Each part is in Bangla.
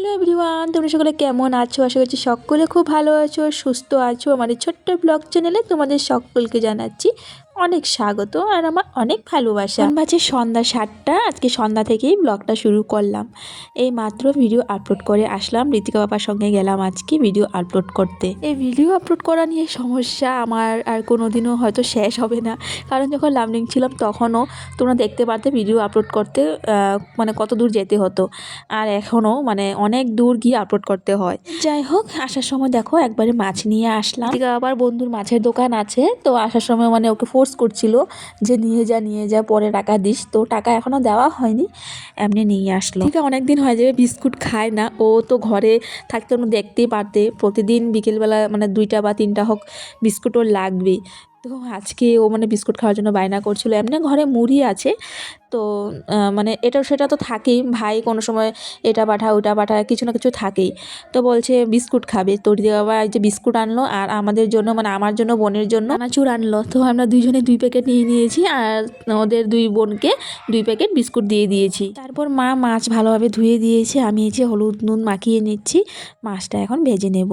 হ্যালো এভরিওয়ান, তোমরা সকলে কেমন আছো? আশা করছি সকলে খুব ভালো আছো সুস্থ আছো। আমাদের ছোট্ট ব্লগ চ্যানেলে তোমাদের সকলকে জানাচ্ছি অনেক স্বাগত আর আমার অনেক ভালোবাসা। বাজে সন্ধ্যা সাতটা, আজকে সন্ধ্যা থেকেই ব্লগটা শুরু করলাম। এই মাত্র ভিডিও আপলোড করে আসলাম। ঋতিকা বাবার সঙ্গে গেলাম আজকে ভিডিও আপলোড করতে। এই ভিডিও আপলোড করা নিয়ে সমস্যা আমার আর কোনোদিনও হয়তো শেষ হবে না। কারণ যখন লামডিং ছিলাম তখনও তোমরা দেখতে পারতে ভিডিও আপলোড করতে মানে কত দূর যেতে হতো। আর এখনও মানে অনেক দূর গিয়ে আপলোড করতে হয়। যাই হোক, আসার সময় দেখো একবারে মাছ নিয়ে আসলাম। এদিকে বাবার বন্ধুর মাছের দোকান আছে। তো আসার সময় মানে ওকে ফোর্স করছিল যে নিয়ে যা নিয়ে যা, পরে টাকা দিস। তো টাকা এখনও দেওয়া হয়নি, এমনি নিয়ে আসলো। ঠিক অনেক দিন হয়ে যাবে, বিস্কুট খায় না। ও তো ঘরে থাকতে দেখতেই পারতে, প্রতিদিন বিকেলবেলা মানে দুইটা বা তিনটা হোক বিস্কুট ওর লাগবেই। তো আজকে ও মানে বিস্কুট খাওয়ার জন্য বায়না করছিল। এমনি ঘরে মুড়ি আছে। তো মানে এটা, সেটা তো থাকেই। ভাই কোনো সময় এটা পাঠা ওটা পাঠা কিছু না কিছু থাকেই। তো বলছে, বিস্কুট খাবে। তো ওদিকে বাবা যে বিস্কুট আনলো, আর আমাদের জন্য মানে আমার জন্য, বোনের জন্য চানাচুর আনলো। তো আমরা দুইজনে দুই প্যাকেট নিয়ে নিয়েছি, আর ওদের দুই বোনকে দুই প্যাকেট বিস্কুট দিয়ে দিয়েছি। তারপর মা মাছ ভালোভাবে ধুয়ে দিয়েছে। আমি এই যে হলুদ নুন মাখিয়ে নিচ্ছি। মাছটা এখন ভেজে নেব।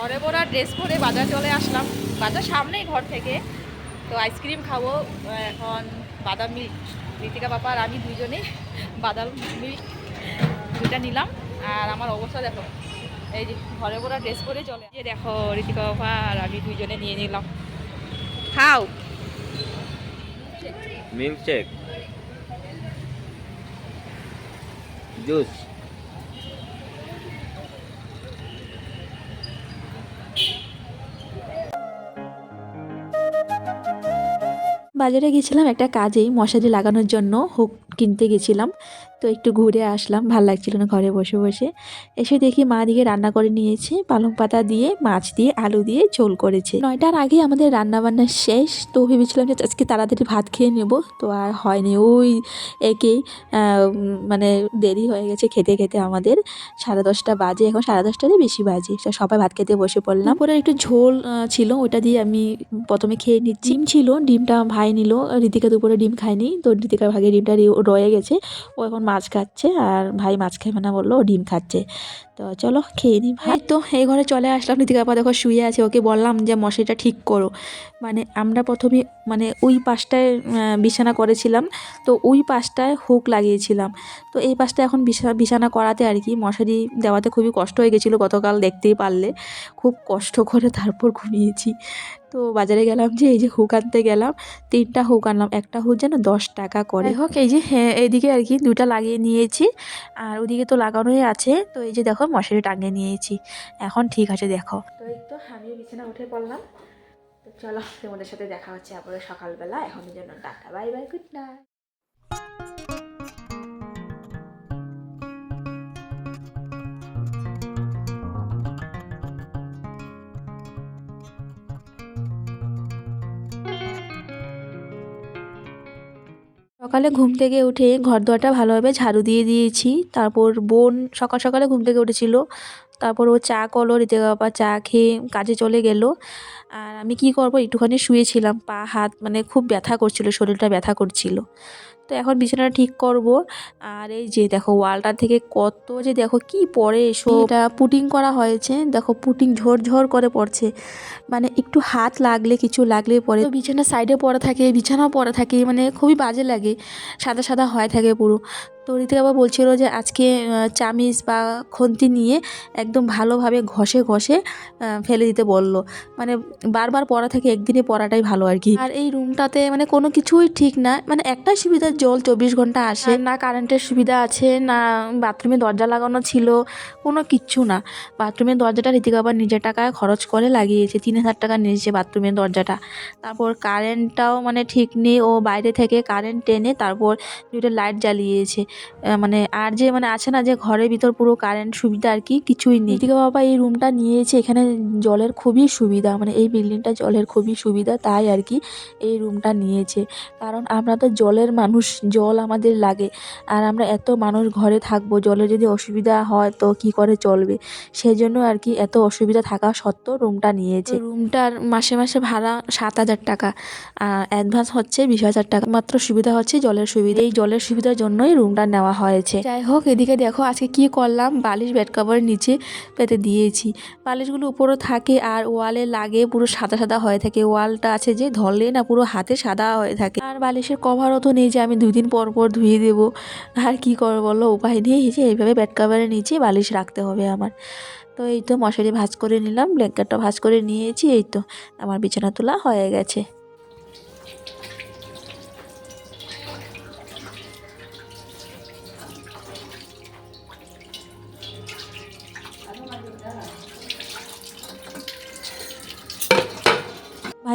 ঘরে পরা ড্রেস পরে বাজার চলে আসলাম। বাজার সামনেই ঘর থেকে। তো আইসক্রিম খাব। এখন বাদাম মিল্ক ঋতিকা বাবা আর আমি দুইজনে বাদাম মিল্ক দুইটা নিলাম। আর আমার অবস্থা দেখো, এই যে ঘরে পরা ড্রেস পরে চলে। এই যে দেখো ঋতিকা বাবা আর আমি দুইজনে নিয়ে নিলাম। খাও। Milkshake juice. বাজারে গেছিলাম একটা কাজেই মশারি লাগানোর জন্য হুক কিনতে গেছিলাম। তো একটু ঘুরে আসলাম, ভালো লাগছিল না ঘরে বসে বসে। এসে দেখি মা দিকে রান্না করে নিয়েছে, পালং পাতা দিয়ে, মাছ দিয়ে, আলু দিয়ে ঝোল করেছে। নয়টার আগে আমাদের রান্না বান্না শেষ, তো ভেবেছিলাম যে আজকে তাড়াতাড়ি ভাত খেয়ে নেব, তো আর হয়নি। ওই একেই মানে দেরি হয়ে গেছে খেতে খেতে আমাদের। সাড়ে দশটা বাজে, এখন সাড়ে দশটারই বেশি বাজে। সবাই ভাত খেতে বসে পড়লাম। পরে একটু ঝোল ছিল, ওটা দিয়ে আমি প্রথমে খেয়ে নিচ্ছি। ডিম ছিল, ডিমটা ভাই নিল ঋতিকা দুপুরে ডিম খায়নি, তো ঋতিকার ভাগে ডিমটা রয়ে গেছে। ও এখন মাছ খাচ্ছে আর ভাই মাছ খাবে না বলল, ও ডিম খাচ্ছে। তো চলো খেয়ে নিই ভাই। তো, এই ঘরে চলে আসলাম। ঋতিকা পা দেখো শুয়ে আছে, ওকে বললাম যে, মশারিটা ঠিক করো। মানে আমরা প্রথমে মানে ওই পাশটায় বিছানা করেছিলাম। তো ওই পাশটায় হুক লাগিয়েছিলাম। তো এই পাশটা এখন বিছা- বিছানা করাতে আর কি, মশারি দেওয়াতে খুবই কষ্ট হয়ে গেছিল গতকাল, দেখতেই পারলে। খুব কষ্ট করে তারপর ঘুমিয়েছি। তো বাজারে গেলাম যে এই যে হুক আনতে গেলাম তিনটা হুক আনলাম একটা হুক যেন দশ টাকা করে। হোক এই যে হ্যাঁ এইদিকে আর কি দুটা লাগিয়ে নিয়েছি আর ওদিকে তো লাগানোই আছে তো এই যে দেখো মশারি টাঙিয়ে নিয়েছি। এখন ঠিক আছে দেখো। তো এই তো আমিও বিছানা উঠে পড়লাম। তো চলো তোমাদের সাথে দেখা হচ্ছে আবার সকালবেলা। এখনের জন্য tata bye bye good night. সকালে ঘুম থেকে উঠে ঘর দোয়ারটা ভালোভাবে ঝাড়ু দিয়ে দিয়েছি। তারপর বোন সকাল সকালে ঘুম থেকে উঠেছিল। তারপর ও চা করল ঋতিকা বাবা চা খেয়ে কাজে চলে গেল। আর আমি কি করব, একটুখানি শুয়েছিলাম, পা, হাত মানে খুব ব্যথা করছিল, শরীরটা ব্যথা করছিল। তো এখন বিছানাটা ঠিক করব। আর এই যে দেখো, ওয়ালটা থেকে কত যে দেখো কি পড়ে এটা পুটিং করা হয়েছে, দেখো পুটিং ঝরঝর করে পড়ছে। মানে একটু হাত লাগলে, কিছু লাগলে পরে। তো বিছানার সাইডে পড়া থাকে, বিছানাও পড়া থাকে মানে খুবই বাজে লাগে। সাদা সাদা হয়ে থাকে পুরো। তো ঋতিকা বাবা বলছিল যে আজকে চামিচ বা খন্তি নিয়ে একদম ভালোভাবে ঘষে ঘষে ফেলে দিতে বলল। মানে বারবার পড়া থেকে একদিনে পড়াটাই ভালো আর কি। আর এই রুমটাতে মানে কোনো কিছুই ঠিক না। মানে একটাই সুবিধা, জল চব্বিশ ঘণ্টা আসে। না কারেন্টের সুবিধা আছে, না বাথরুমে দরজা লাগানো ছিল, কোনো কিচ্ছু না। বাথরুমের দরজাটা ঋতিকা আবার নিজের টাকায় খরচ করে লাগিয়েছে, তিন হাজার টাকা নিয়েছে বাথরুমের দরজাটা। তারপর কারেন্টটাও মানে ঠিক নেই, ও বাইরে থেকে কারেন্ট টেনে তারপর দুটো লাইট জ্বালিয়েছে। মানে আর যে মানে আছে না যে ঘরের ভিতর পুরো কারেন্ট সুবিধা আর কি কিছুই নেই। ঋতিকা বাবা এই রুমটা নিয়েছে এখানে জলের খুবই সুবিধা মানে এই বিল্ডিংটা জলের খুবই সুবিধা তাই আর কি এই রুমটা নিয়েছে। কারণ আমরা তো জলের মানুষ জল আমাদের লাগে। আর আমরা এত মানুষ ঘরে থাকব জলের যদি অসুবিধা হয় তো কি করে চলবে? সেই জন্য আর কি এত অসুবিধা থাকা সত্ত্বেও রুমটা নিয়েছে। রুমটার মাসে মাসে ভাড়া সাত হাজার টাকা অ্যাডভান্স হচ্ছে বিশ হাজার টাকা। মাত্র সুবিধা হচ্ছে জলের সুবিধা। এই জলের সুবিধার জন্যই রুমটা নেওয়া হয়েছে। যাই হোক, এদিকে দেখো আজকে কি করলাম? বালিশ বেড কাভারের নিচে পেতে দিয়েছি। বালিশগুলো উপরে থাকে আর ওয়ালে লাগে, পুরো সাদা সাদা হয়ে থাকে। ওয়ালটা আছে যে ধরলে না পুরো হাতে সাদা হয়ে থাকে। আর বালিশের কভারও তো নেই যে আমি দুই দিন পর পর ধুয়ে দেবো। আর কি করব বলো? উপায় নেই যে এইভাবে বেড কাভারের নিচে বালিশ রাখতে হবে আমার। তো এই তো মশারি ভাজ করে নিলাম ব্ল্যাঙ্কেটটা ভাঁজ করে নিয়েছি, এই তো। আমার বিছানা তোলা হয়ে গেছে।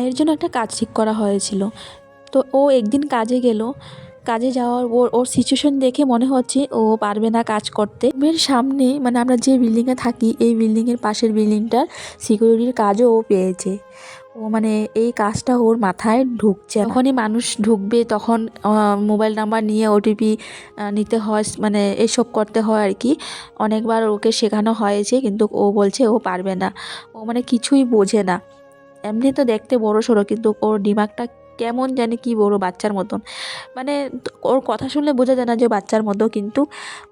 ভাইয়ের জন্য একটা কাজ ঠিক করা হয়েছিল। তো ও একদিন কাজে গেল। কাজে যাওয়ার ওর ওর সিচুয়েশন দেখে মনে হচ্ছে ও পারবে না কাজ করতে। রুমের সামনে মানে আমরা যে বিল্ডিংয়ে থাকি, এই বিল্ডিংয়ের পাশের বিল্ডিংটার সিকিউরিটির কাজও ও পেয়েছে। ও মানে এই কাজটা ওর মাথায় ঢুকছে যখনই মানুষ ঢুকবে, তখন মোবাইল নাম্বার নিয়ে ওটিপি নিতে হয় মানে এসব করতে হয় আর কি। অনেকবার ওকে শেখানো হয়েছে, কিন্তু ও বলছে ও পারবে না। ও মানে কিছুই বোঝে না। এমনি তো দেখতে বড় সড়ো কিন্তু ওর দিমাগটা কেমন জানি কি বড় বাচ্চার মতন। মানে ওর কথা শুনলে বোঝা যায় না যে বাচ্চার মতো, কিন্তু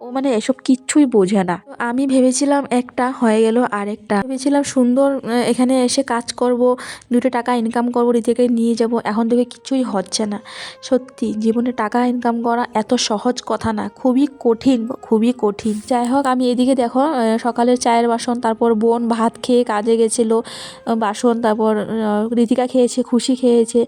ও মানে এসব কিচ্ছুই বোঝে না। আমি ভেবেছিলাম একটা হয়ে গেল আরেকটা। ভেবেছিলাম সুন্দর এখানে এসে কাজ করব, দুটো টাকা ইনকাম করব রীতিকে নিয়ে যাব, এখন থেকে কিছুই হচ্ছে না। সত্যি, জীবনে টাকা ইনকাম করা এত সহজ কথা না, খুবই কঠিন খুবই কঠিন। যাই হোক, আমি এদিকে দেখো সকালের চায়ের বাসন, তারপর বোন ভাত খেয়ে কাজে গেছিল বাসন, তারপর ঋতিকা খেয়েছে, খুশি খেয়েছে।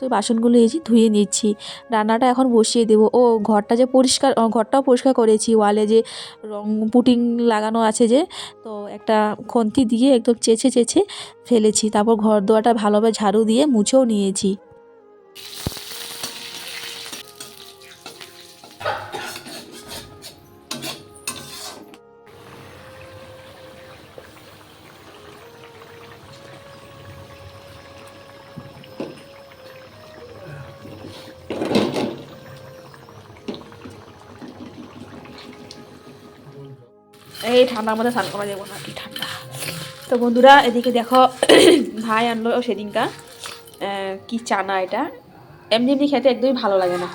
তো বাসনগুলো এই ধুয়ে নিচ্ছি। রান্নাটা এখন বসিয়ে দেব। ও, ঘরটা যে পরিষ্কার ঘরটাও পরিষ্কার করেছি। ওয়ালে যে রং পুটিং লাগানো আছে যে, তো একটা খন্তি দিয়ে একদম চেঁচে চেঁচে ফেলেছি। তারপর ঘর দোয়াটা ভালোভাবে ঝাড়ু দিয়ে মুছেও নিয়েছি। এই ঠান্ডার মধ্যে স্নান করা যাব না, কি ঠান্ডা তো বন্ধুরা, এদিকে দেখো, ভাই আনলো সেদিনকা কি চানা এটা। এমনি এমনি খেতে একদমই ভালো লাগে না।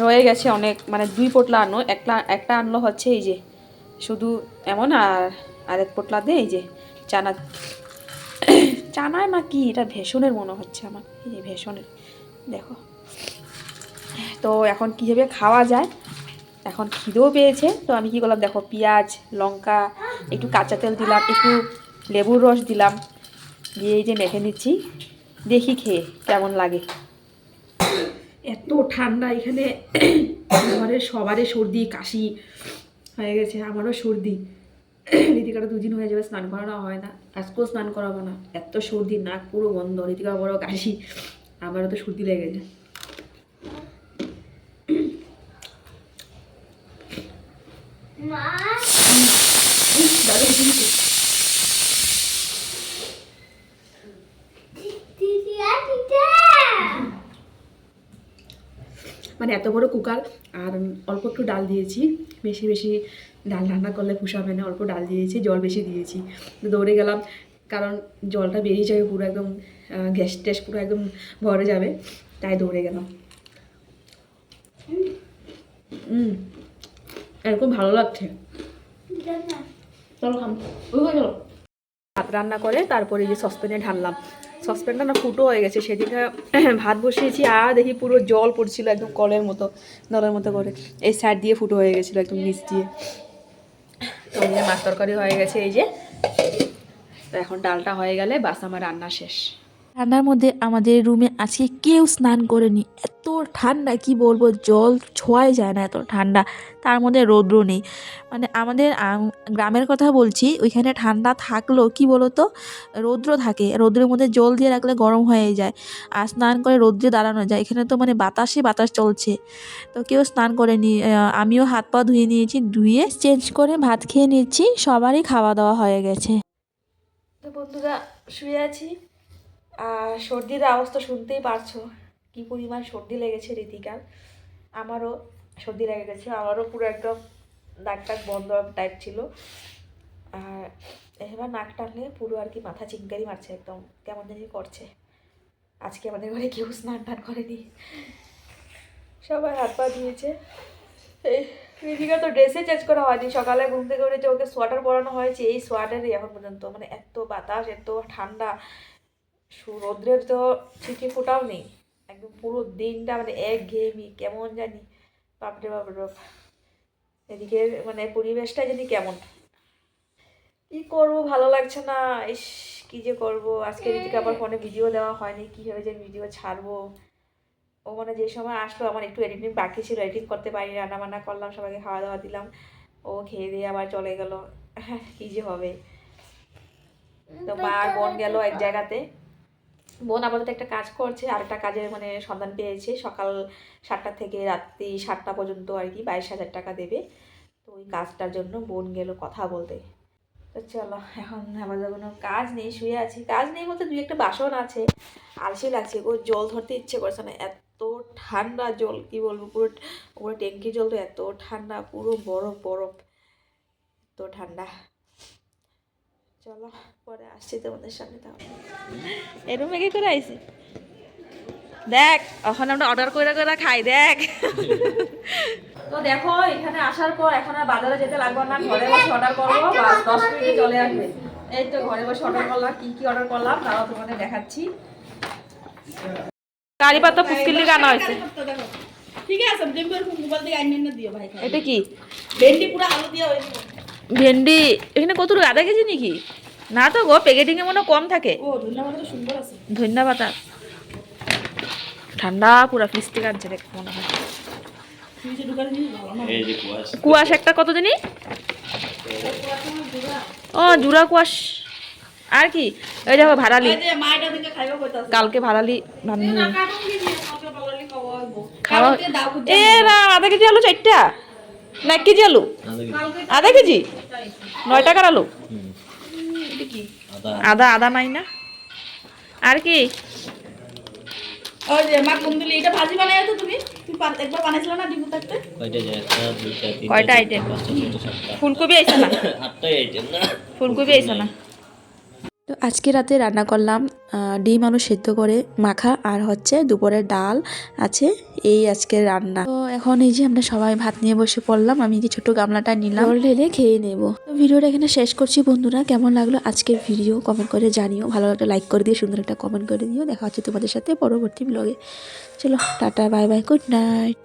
রয়ে গেছে অনেক মানে দুই পোটলা আনো একটা একটা আনলো হচ্ছে এই যে, শুধু এমন আর, আরেক পোটলা দিয়ে এই যে, চানা। চানায় না কি, এটা ভেষনের মনে হচ্ছে আমার, এই যে ভেষনের, দেখো। তো এখন কীভাবে খাওয়া যায়। এখন খিদেও পেয়েছে। তো আমি কী করলাম, দেখো, পেঁয়াজ, লঙ্কা, একটু কাঁচা তেল দিলাম, একটু লেবুর রস দিলাম, দিয়ে এই যে মেখে নিচ্ছি। দেখি খেয়ে কেমন লাগে। এত ঠান্ডা এখানে। ঘরের সবারই সর্দি, কাশি হয়ে গেছে, আমারও সর্দি। রীতিকাটা দুদিন হয়ে যাবে, স্নান করানো হয় না। আজকেও স্নান করাবো না। এত সর্দি, নাক পুরো বন্ধ রীতিকা বড় কাশি, আমারও তো সর্দি লেগেছে মানে এত বড় কুকার, আর অল্প একটু ডাল দিয়েছি। বেশি বেশি ডাল রান্না করলে পুষাবে না, অল্প ডাল দিয়েছি, জল বেশি দিয়েছি। দৌড়ে গেলাম, কারণ জলটা বেরিয়ে যাবে পুরো একদম গ্যাস ট্যাস পুরো একদম ভরে যাবে, তাই দৌড়ে গেলাম। হুম এরকম ভালো লাগছে। ভাত রান্না করে তারপরে যে সসপ্যানে ঢাললাম। সসপ্যানটা না ফুটো হয়ে গেছে সেদিকে ভাত বসিয়েছি, আর দেখি পুরো জল পড়ছিল একদম কলের মতো, নলের মতো করে। এই সাইড দিয়ে ফুটো হয়ে গেছিল একদম নিচ দিয়ে। তো মাছ তরকারি হয়ে গেছে, এই যে। তো এখন ডালটা হয়ে গেলে বাস আমার রান্না শেষ। ঠান্ডার মধ্যে আমাদের রুমে আজকে কেউ স্নান করেনি। এত ঠান্ডা, কি বলব? জল ছোঁয়াই যায় না এত ঠান্ডা। তার মধ্যে রৌদ্র নেই। মানে আমাদের গ্রামের কথা বলছি, ওইখানে ঠান্ডা থাকলেও কি বলতো? রৌদ্র থাকে। রৌদ্রের মধ্যে জল দিয়ে রাখলে গরম হয়ে যায়। আর স্নান করে রৌদ্রে দাঁড়ানো যায়। এখানে তো মানে বাতাসই বাতাস চলছে। তো কেউ স্নান করেনি। আমিও হাত পা ধুয়ে নিয়েছি, ধুয়ে চেঞ্জ করে ভাত খেয়ে নিচ্ছি। সবারই খাওয়া দাওয়া হয়ে গেছে। তো বন্ধুরা, শুয়ে আছি। সর্দির আওয়াজ তো শুনতেই পারছ। কি পরিমাণ সর্দি লেগেছে রীতিকার আমারও সর্দি লেগে গেছে। আমারও পুরো একদম নাক টাক বন্ধ টাইপ ছিল। আর এবার নাক টানলে পুরো আর কি মাথা চিঙ্কারি মারছে একদম। কেমন জানি করছে। আজকে আমাদের ঘরে কেউ স্নান টান করেনি। সবাই হাত পা দিয়েছে এই রীতিকা তো ড্রেসে চেঞ্জ করা হয়নি। সকালে ঘুম থেকে উঠেছে ওকে সোয়াটার পরানো হয়েছে, এই সোয়াটারই এখন পর্যন্ত। মানে এত বাতাস, এত ঠান্ডা। রৌদ্রের তো ছিটি ফোটাও নেই। একদম পুরো দিনটা মানে এক ঘেয়েমি কেমন জানি। বাপরে বাপরে বাপ। এদিকে মানে পরিবেশটা জানি কেমন। কি করব, ভালো লাগছে না। ইস, কি যে করব। আজকে এদিকে আবার ফোনে ভিডিও দেওয়া হয়নি। কীভাবে যে ভিডিও ছাড়বো? ও মানে যে সময় আসলো, আমার একটু এডিটিং বাকি ছিল। এডিটিং করতে পারি রান্না বান্না করলাম, সবাইকে খাওয়া দাওয়া দিলাম। ও খেয়ে দিয়ে আবার চলে গেল। কি যে হবে। তো মা আর বোন গেল এক জায়গাতে। বোন আপাতত একটা কাজ করছে আর একটা কাজের মানে সন্ধান পেয়েছে। সকাল সাতটা থেকে রাত্রি সাতটা পর্যন্ত আর কি বাইশ হাজার টাকা দেবে। তো ওই কাজটার জন্য বোন গেল কথা বলতে। তো চলো, এখন আমাদের কোনো কাজ নেই, শুয়ে আছি। কাজ নেই বলতে দুই একটা বাসন আছে, আলসি লাগছে। ও জল ধরতে ইচ্ছে করছে না। এত ঠান্ডা জল, কি বলব, পুরো পুরো ট্যাঙ্কি জল তো এত ঠান্ডা, পুরো বরফ বরফ। এত ঠান্ডা। চলো পরে আসছি তোমাদের সামনে তাহলে। এই রুমে করে আইছি? দেখ এখন আমরা অর্ডার করে করে খাই দেখ। তো দেখো এখানে আসার পর এখন আর বাজারে যেতে লাগবে না ঘরে বসে অর্ডার করব বাস দশ মিনিটে চলে আসবে। এই তো ঘরে বসে অর্ডার করলাম কি কি অর্ডার করলাম তারাও তোমাদের দেখাচ্ছি। কারি পাতা ফুসকিলি গানা হয়েছে। ঠিক আছে মোবাইল দিয়ে আইন দিও ভাই এটা কি? ভেন্ডি পুরো আলু দিয়ে হয়েছে। ভেন্ডি এখানে কত টাকা? আধা কেজি নাকি? না তো গো প্যাকেটিংয়ে মনে কম থাকে। ও ধন্যবাদ তো সুন্দর আছে। ধন্যবাদ আর ঠান্ডা পুরা ফ্রিজ থেকে আনছে দেখ মনে হয়। কুয়াশ। একটা কত জানি? ও জুড়া কুয়াশ। আর কি? ওই দেখো ভাড়ালি এই যে মাইটা দিকে খাইবা কইতাছে। কালকে ভাড়ালি খাওয়া এ আধা কেজি আলু চারটা। না এক কেজি আলু। আধা কেজি? নয় টাকার আলু? আদা আদা আদা নাই না? আর কি? ওই যে মা কুন্দুলি এটা ভাজি তো তুমি? একবার বানাইছিল না ডিমু থাকতে? কয়টা ফুলকপি আইসা না? ফুলকপি আইসা না? তো আজকে রাতে রান্না করলাম ডিম আলু সেদ্ধ করে মাখা আর হচ্ছে দুপুরের ডাল আছে এই আজকের রান্না। তো এখন এই যে আমরা সবাই ভাত নিয়ে বসে পড়লাম আমি যে ছোট গামলাটা নিলাম। ঢেলে খেয়ে নেব। তো ভিডিওটা এখানে শেষ করছি বন্ধুরা কেমন লাগল আজকের ভিডিও কমেন্ট করে জানিও ভালো একটা লাইক করে দিয়ে সুন্দর একটা কমেন্ট করে দিও দেখা হচ্ছে তোমাদের সাথে পরবর্তী ব্লগে চলো tata bye bye good night